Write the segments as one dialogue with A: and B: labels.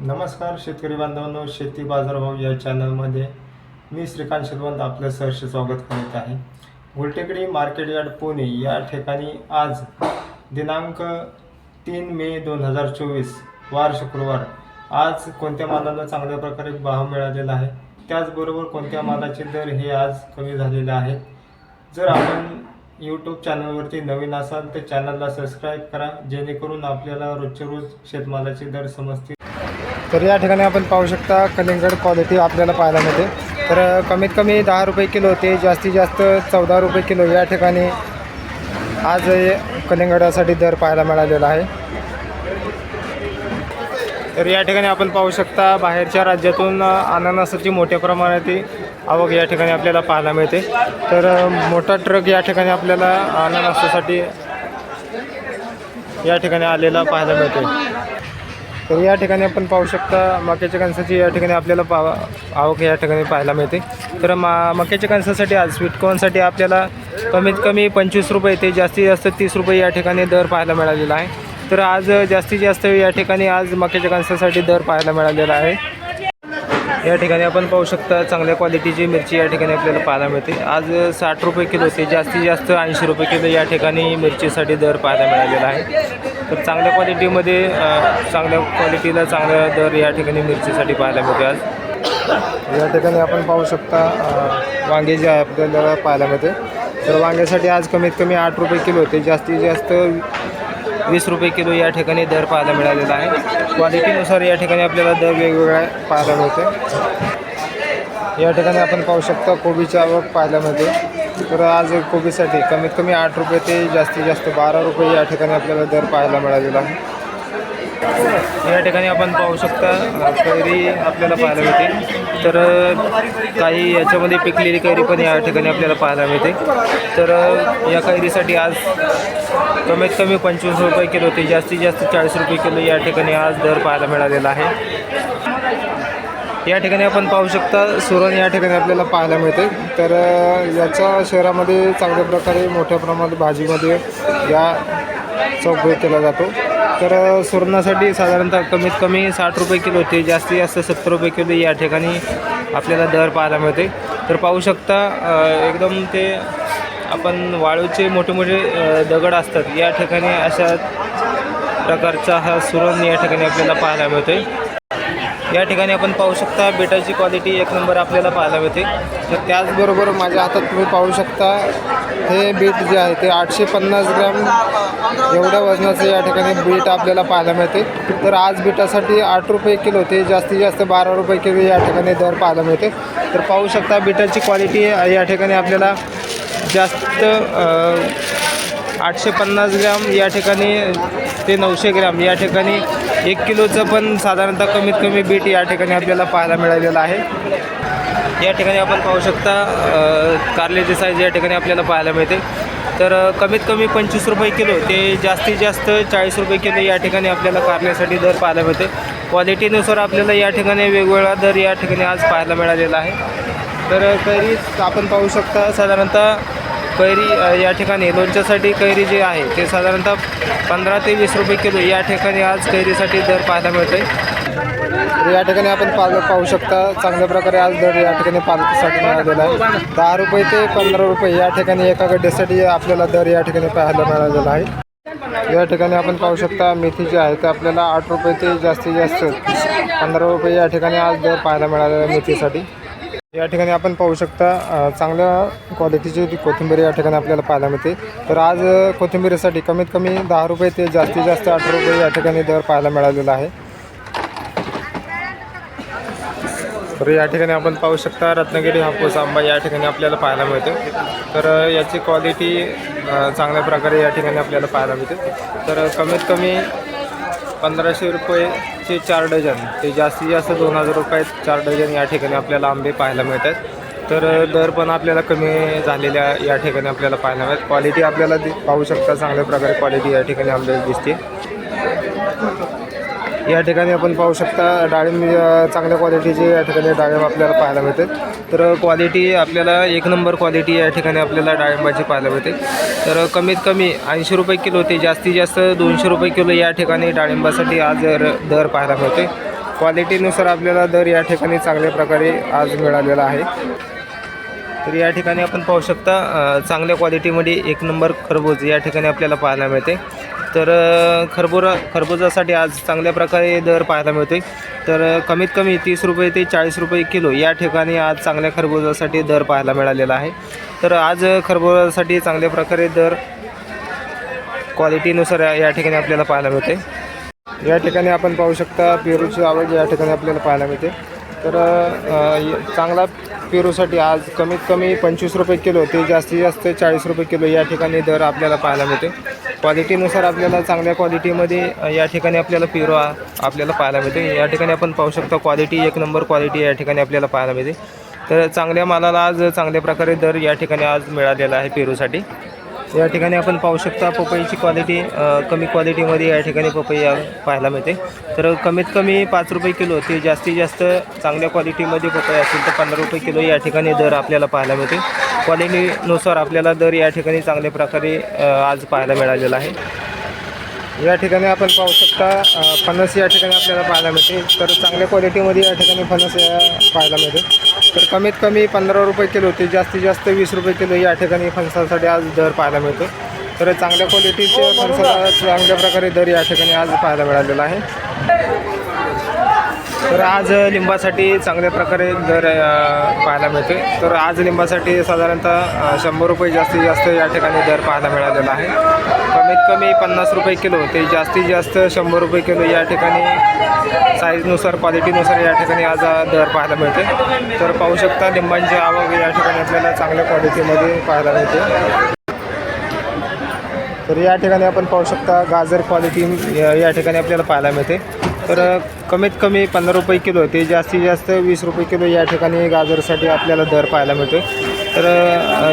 A: नमस्कार शेतकरी बांधवांनो. शेती बाजारभाव या चॅनलमध्ये मी श्रीकांत शिरवंत आपलं सहर्ष स्वागत करीत आहे. गुलटेकडी मार्केट यार्ड पुणे या ठिकाणी आज दिनांक तीन मे दोन हजार चोवीस वार शुक्रवार. आज कोणत्या मालाला चांगल्या प्रकारे भाव मिळालेला आहे? त्याचबरोबर कोणत्या मालाचे दर हे आज कमी झालेले आहेत? जर आपण यूट्यूब चॅनलवरती नवीन असाल तर चॅनलला सबस्क्राईब करा जेणेकरून आपल्याला रोजच्या रोज शेतमालाचे दर समजतील. तर या ठिकाणी आपण पाहू शकता कलिंगड क्वालिटी आपल्याला पाहायला मिळते. तर कमीत कमी दहा रुपये किलो ते जास्तीत जास्त चौदा रुपये किलो या ठिकाणी आज कलिंगडासाठी दर पाहायला मिळालेला आहे. तर या ठिकाणी आपण पाहू शकता बाहेरच्या राज्यातून अननसाची मोठ्या प्रमाणात आवक या ठिकाणी आपल्याला पाहायला मिळते. तर मोठा ट्रक या ठिकाणी आपल्याला अननसासाठी या ठिकाणी आलेला पाहायला मिळते तर या ठिकाणी आपण पाहू शकता मक्याच्या कणसाची या ठिकाणी आपल्याला पावा आवक या ठिकाणी पाहायला मिळते. तर मा मक्याच्या कणसासाठी आज स्वीटकॉर्नसाठी आपल्याला कमीत कमी पंचवीस रुपये ते जास्तीत जास्त तीस रुपये या ठिकाणी दर पाहायला मिळालेला आहे. तर आज जास्तीत जास्त या ठिकाणी आज मक्याच्या कणसासाठी दर पाहायला मिळालेला आहे. या ठिकाणी आपण पाहू शकता चांगल्या क्वालिटीची मिरची या ठिकाणी आपल्याला पाहायला मिळते. आज साठ रुपये किलो ते जास्तीत जास्त ऐंशी रुपये किलो या ठिकाणी मिरचीसाठी दर पाहायला मिळालेला आहे. तर चांगल्या क्वालिटीमध्ये चांगल्या क्वालिटीला चांगला दर या ठिकाणी मिरचीसाठी पाहायला मिळते आज. या ठिकाणी आपण पाहू शकता वांगे जे आहे आपल्याला पाहायला मिळते तर वांग्यासाठी आज कमीत कमी आठ रुपये किलो होते. जास्तीत जास्त वीस रुपये किलो या ठिकाणी दर पाहायला मिळालेला आहे. क्वालिटीनुसार या ठिकाणी आपल्याला दर वेगवेगळ्या पाहायला मिळते या ठिकाणी आपण पाहू शकता कोबीची आवक पाहायला मिळते. तर आज कोबीसाठी कमीत कमी आठ रुपये ते जास्तीत जास्त बारा रुपये या ठिकाणी आपल्याला दर पाहायला मिळालेला आहे. या ठिकाणी आपण पाहू शकता कैरी आपल्याला पाहायला मिळते. तर काही याच्यामध्ये पिकलेली कैरी पण या ठिकाणी आपल्याला पाहायला मिळते. तर या कैरीसाठी आज कमीत कमी पंचवीस रुपये किलो ते जास्तीत जास्त चाळीस रुपये किलो या ठिकाणी आज दर पाहायला मिळालेला आहे. या ठिकाणी आपण पाहू शकता सुरण या ठिकाणी आपल्याला पाहायला मिळते. तर याच्या शहरामध्ये चांगल्या प्रकारे मोठ्या प्रमाणात भाजीमध्ये या उपयोग केला जातो. तर सुरणासाठी साधारणतः कमीत कमी साठ रुपये किलो ते जास्तीत जास्त सत्तर रुपये किलो या ठिकाणी आपल्याला दर पाहायला मिळते. तर पाहू शकता एकदम ते आपण वाळूचे मोठे मोठे दगड असतात. या ठिकाणी अशा प्रकारचा हा सुरण या ठिकाणी आपल्याला पाहायला मिळतोय या ठिकाणी आपण पाहू शकता बेटाची क्वालिटी एक नंबर आपल्याला पाहायला मिळते. तर त्याचबरोबर माझ्या हातात तुम्ही पाहू शकता हे बीट जे आहे ते आठशे पन्नास ग्रॅम एवढ्या वजनाचं या ठिकाणी बीट आपल्याला पाहायला मिळते. तर आज बीटासाठी आठ रुपये किलो ते जास्तीत जास्त बारा रुपये किलो या ठिकाणी दर पाहायला मिळते. तर पाहू शकता बीटाची क्वालिटी या ठिकाणी आपल्याला जास्त आठशे पन्नास ग्रॅम या ठिकाणी ते नऊशे ग्रॅम या ठिकाणी एक किलोचं पण साधारणतः कमीत कमी बीट या ठिकाणी आपल्याला पाहायला मिळालेलं आहे. या ठिकाणी आपण पाहू शकता अ, कारल्याची साईज या ठिकाणी आपल्याला पाहायला मिळते. तर कमीत कमी पंचवीस रुपये किलो ते जास्तीत जास्त चाळीस रुपये किलो या ठिकाणी आपल्याला कारल्यासाठी दर पाहायला मिळते. क्वालिटीनुसार आपल्याला या ठिकाणी वेगवेगळा दर या ठिकाणी आज पाहायला मिळालेला आहे. तर तरी आपण पाहू शकता साधारणतः कैरी या ठिकाणी लोणच्यासाठी कैरी जे आहे ते साधारणतः पंधरा ते वीस रुपये किलो या ठिकाणी आज कैरीसाठी दर पाहायला मिळतो आहे या ठिकाणी आपण पाल पाहू शकता चांगल्या प्रकारे आज दर या ठिकाणी पालखीसाठी मिळालेला आहे. दहा रुपये ते पंधरा रुपये या ठिकाणी एका गड्ड्यासाठी आपल्याला दर या ठिकाणी पाहायला मिळालेला आहे. या ठिकाणी आपण पाहू शकता मेथी जी आहे ते आपल्याला आठ रुपये ते जास्तीत जास्त पंधरा रुपये या ठिकाणी आज दर पाहायला मिळालेला आहे मेथीसाठी. या ठिकाणी आपण पाहू शकता चांगल्या क्वालिटीची कोथिंबीर या ठिकाणी आपल्याला पाहायला मिळते. तर आज कोथिंबीरीसाठी कमीत कमी दहा रुपये ते जास्तीत जास्त अठरा रुपये या ठिकाणी दर पाहायला मिळालेला आहे. तर या ठिकाणी आपण पाहू शकता रत्नागिरी हापूस आंबा या ठिकाणी आपल्याला पाहायला मिळतो. तर याची क्वालिटी चांगल्या प्रकारे या ठिकाणी आपल्याला पाहायला मिळते. तर कमीत कमी पंधराशे रुपयेचे चार डझन. ते जास्तीत जास्त दोन हजार रुपयात चार डझन या ठिकाणी आपल्याला आंबे पाहायला मिळतात. तर दर पण आपल्याला कमी झालेल्या या ठिकाणी आपल्याला पाहायला मिळतात. क्वालिटी आपल्याला पाहू शकता चांगल्या प्रकारे क्वालिटी या ठिकाणी आंबे दिसते. या ठिकाणी आपण पाहू शकता डाळिंब चांगल्या क्वालिटीचे या ठिकाणी डाळिंब आपल्याला पाहायला मिळते. तर क्वालिटी आपल्याला एक नंबर क्वालिटी या ठिकाणी आपल्याला डाळिंबाची पाहायला मिळते. तर कमीत कमी ऐंशी रुपये किलो ते जास्तीत जास्त दोनशे रुपये किलो या ठिकाणी डाळिंबासाठी आज दर पाहायला मिळते क्वालिटीनुसार आपल्याला दर या ठिकाणी चांगल्या प्रकारे आज मिळालेला आहे. तर या ठिकाणी आपण पाहू शकता चांगल्या क्वालिटीमध्ये एक नंबर खरबूज या ठिकाणी आपल्याला पाहायला मिळते. तर खरबुरा खरबुजासाठी आज चांगल्या प्रकारे दर पाहायला मिळते तर कमीत कमी तीस रुपये ते चाळीस रुपये किलो या ठिकाणी आज चांगल्या खरबुजासाठी दर पाहायला मिळालेला आहे. तर आज खरबुजासाठी चांगल्या प्रकारे दर क्वालिटीनुसार या- या ठिकाणी आपल्याला पाहायला मिळते या ठिकाणी आपण पाहू शकता पेरूची आवड या ठिकाणी आपल्याला पाहायला मिळते. तर चांगला पेरूसाठी आज कमीत कमी पंचवीस रुपये किलो ते जास्तीत जास्त चाळीस रुपये किलो या ठिकाणी दर आपल्याला पाहायला मिळते क्वालिटीनुसार आपल्याला चांगल्या क्वालिटीमध्ये या ठिकाणी आपल्याला पेरू आपल्याला पाहायला मिळते या ठिकाणी आपण पाहू शकतो क्वालिटी एक नंबर क्वालिटी या ठिकाणी आपल्याला पाहायला मिळते तर चांगल्या मालाला आज चांगल्या प्रकारे दर या ठिकाणी आज मिळालेला आहे पेरूसाठी. या ठिकाणी आपण पाहू शकता पपईची क्वालिटी कमी क्वालिटीमध्ये या ठिकाणी पपई पाहायला मिळते. तर कमीत कमी पाच रुपये किलो ते जास्तीत जास्त चांगल्या क्वालिटीमध्ये पपई असेल तर पंधरा रुपये किलो या ठिकाणी दर आपल्याला पाहायला मिळते. क्वालिटीनुसार आपल्याला दर या ठिकाणी चांगल्या प्रकारे आज पाहायला मिळालेला आहे. या ठिकाणी आपण पाहू शकता फणस या ठिकाणी आपल्याला पाहायला मिळते. तर चांगल्या क्वालिटीमध्ये या ठिकाणी फणस या पाहायला मिळते. तर कमीत कमी पंधरा रुपये किलो ते जास्तीत जास्त वीस रुपये किलो या ठिकाणी फणसासाठी आज दर पाहायला मिळतो. तर चांगल्या क्वालिटीचे फणसाला चांगल्या प्रकारे दर या ठिकाणी आज पाहायला मिळालेला आहे. तर आज लिंबासाठी चांगल्या प्रकारे दर पाहायला मिळते तर आज लिंबासाठी साधारणतः शंभर रुपये जास्तीत जास्त या ठिकाणी दर पाहायला मिळालेला आहे. कमीत कमी पन्नास रुपये किलो ते जास्तीत जास्त शंभर रुपये किलो या ठिकाणी साईजनुसार क्वालिटीनुसार या ठिकाणी आज दर पाहायला मिळते तर पाहू शकता लिंबांची आवक या ठिकाणी आपल्याला चांगल्या क्वालिटीमध्ये पाहायला मिळते. तर या ठिकाणी आपण पाहू शकता गाजर क्वालिटी या ठिकाणी आपल्याला पाहायला मिळते. तर कमीत कमी पंधरा रुपये किलो ते जास्तीत जास्त वीस रुपये किलो या ठिकाणी गाजरसाठी आपल्याला दर पाहायला मिळतो तर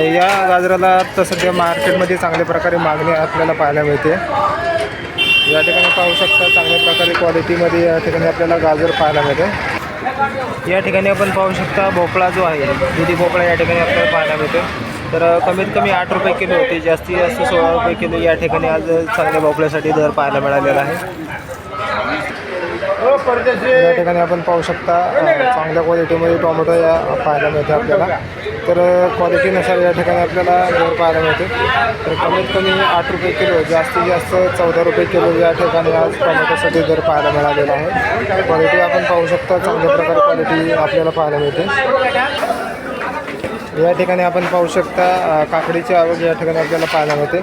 A: या गाजराला तर सध्या मार्केटमध्ये चांगल्या प्रकारे मागणी आपल्याला पाहायला मिळते. या ठिकाणी पाहू शकता चांगल्या प्रकारे क्वालिटीमध्ये या ठिकाणी आपल्याला गाजर पाहायला मिळते या ठिकाणी आपण पाहू शकता भोपळा जो आहे दुधी भोपळा या ठिकाणी आपल्याला पाहायला मिळतो तर कमीत कमी आठ रुपये किलो होते. जास्तीत जास्त सोळा रुपये किलो या ठिकाणी आज चांगल्या भोपळ्यासाठी दर पाहायला मिळालेला आहे. या ठिकाणी आपण पाहू शकता चांगल्या क्वालिटीमध्ये टोमॅटो या पाहायला मिळते आपल्याला. तर क्वालिटीनुसार या ठिकाणी आपल्याला दर पाहायला मिळते. तर कमीत कमी आठ रुपये किलो जास्तीत जास्त चौदा रुपये किलो या ठिकाणी आज टोमॅटोसाठी दर पाहायला मिळालेला आहे. क्वालिटी आपण पाहू शकता चांगल्या प्रकारे क्वालिटी आपल्याला पाहायला मिळते. या ठिकाणी आपण पाहू शकता काकडीचे काकडीची आवक या ठिकाणी आपल्याला पाहायला मिळते.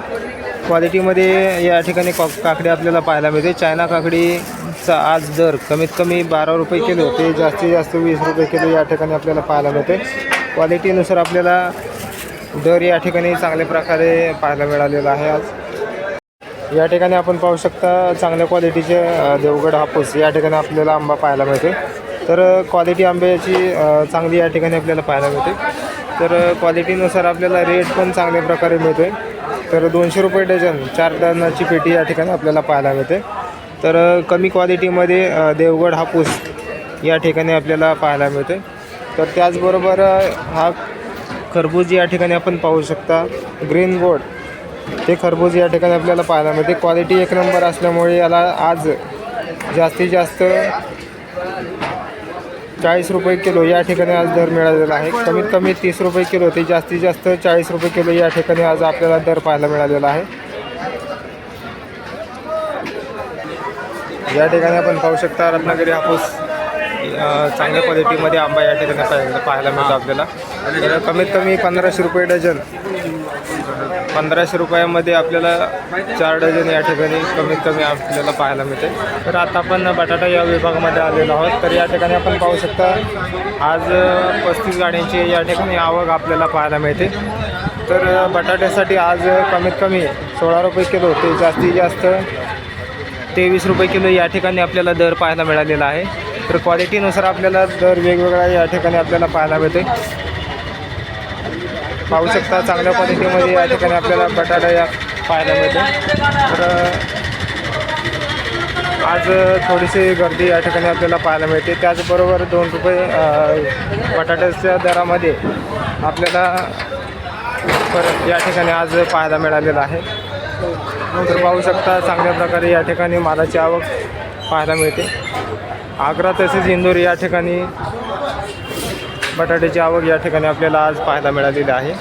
A: क्वालिटीमध्ये या ठिकाणी कॉ काकडी आपल्याला पाहायला मिळते. चायना काकडीचा आज दर कमीत कमी बारा रुपये किलो ते जास्तीत जास्त वीस रुपये किलो या ठिकाणी आपल्याला पाहायला मिळते. क्वालिटीनुसार आपल्याला दर या ठिकाणी चांगल्या प्रकारे पाहायला मिळालेला आहे आज. या ठिकाणी आपण पाहू शकता चांगल्या क्वालिटीचे देवगड हापूस या ठिकाणी आपल्याला आंबा पाहायला मिळते. तर क्वालिटी आंब्याची चांगली या ठिकाणी आपल्याला पाहायला मिळते. तर क्वालिटीनुसार आपल्याला रेट पण चांगल्या प्रकारे मिळतो आहे तर दोनशे रुपये डझन चार डनाची पेटी या ठिकाणी आपल्याला पाहायला मिळते. तर कमी क्वालिटीमध्ये देवगड हापूस या ठिकाणी आपल्याला पाहायला मिळते तर त्याचबरोबर हा खरबूज या ठिकाणी आपण पाहू शकता. ग्रीन बोर्ड ते खरबूज या ठिकाणी आपल्याला पाहायला मिळते. क्वालिटी एक नंबर असल्यामुळे याला आज जास्तीत जास्त चाळीस रुपये किलो या ठिकाणी आज दर मिळालेला आहे. कमीत कमी तीस रुपये किलो ते जास्तीत जास्त चाळीस रुपये किलो या ठिकाणी आज आपल्याला दर पाहायला मिळालेला आहे. या ठिकाणी आपण पाहू शकता रत्नागिरी हापूस चांगल्या क्वालिटीमध्ये आंबा या ठिकाणी पाहायला पाहायला मिळतो आपल्याला. कमीत कमी पंधराशे रुपये डझन पंधराशे रुपयामध्ये आपल्याला चार डझन या ठिकाणी कमीत कमी आपल्याला पाहायला मिळते. तर आता आपण बटाटा या विभागामध्ये आलेलो आहोत. तर या ठिकाणी आपण पाहू शकता आज पस्तीस गाड्यांची या ठिकाणी आवक आपल्याला पाहायला मिळते. तर बटाट्यासाठी आज कमीत कमी सोळा रुपये किलो ते जास्तीत जास्त तेवीस रुपये किलो या ठिकाणी आपल्याला दर पाहायला मिळालेला आहे. तर क्वालिटीनुसार आपल्याला दर वेगवेगळा या ठिकाणी आपल्याला पाहायला मिळते. पाहू शकता चांगल्या क्वालिटीमध्ये या ठिकाणी आपल्याला बटाटा या पाहायला मिळते तर आज थोडीशी गर्दी या ठिकाणी आपल्याला पाहायला मिळते. त्याचबरोबर दोन रुपये बटाट्याच्या दरामध्ये आपल्याला परत या ठिकाणी आज पाहायला मिळालेला आहे. तर पाहू शकता चांगल्या प्रकारे या ठिकाणी मालाची आवक पाहायला मिळते. आग्रा तसेच इंदोर या ठिकाणी बटाट्याची आवक या ठिकाणी आपल्याला आज पाहायला मिळालेली आहे.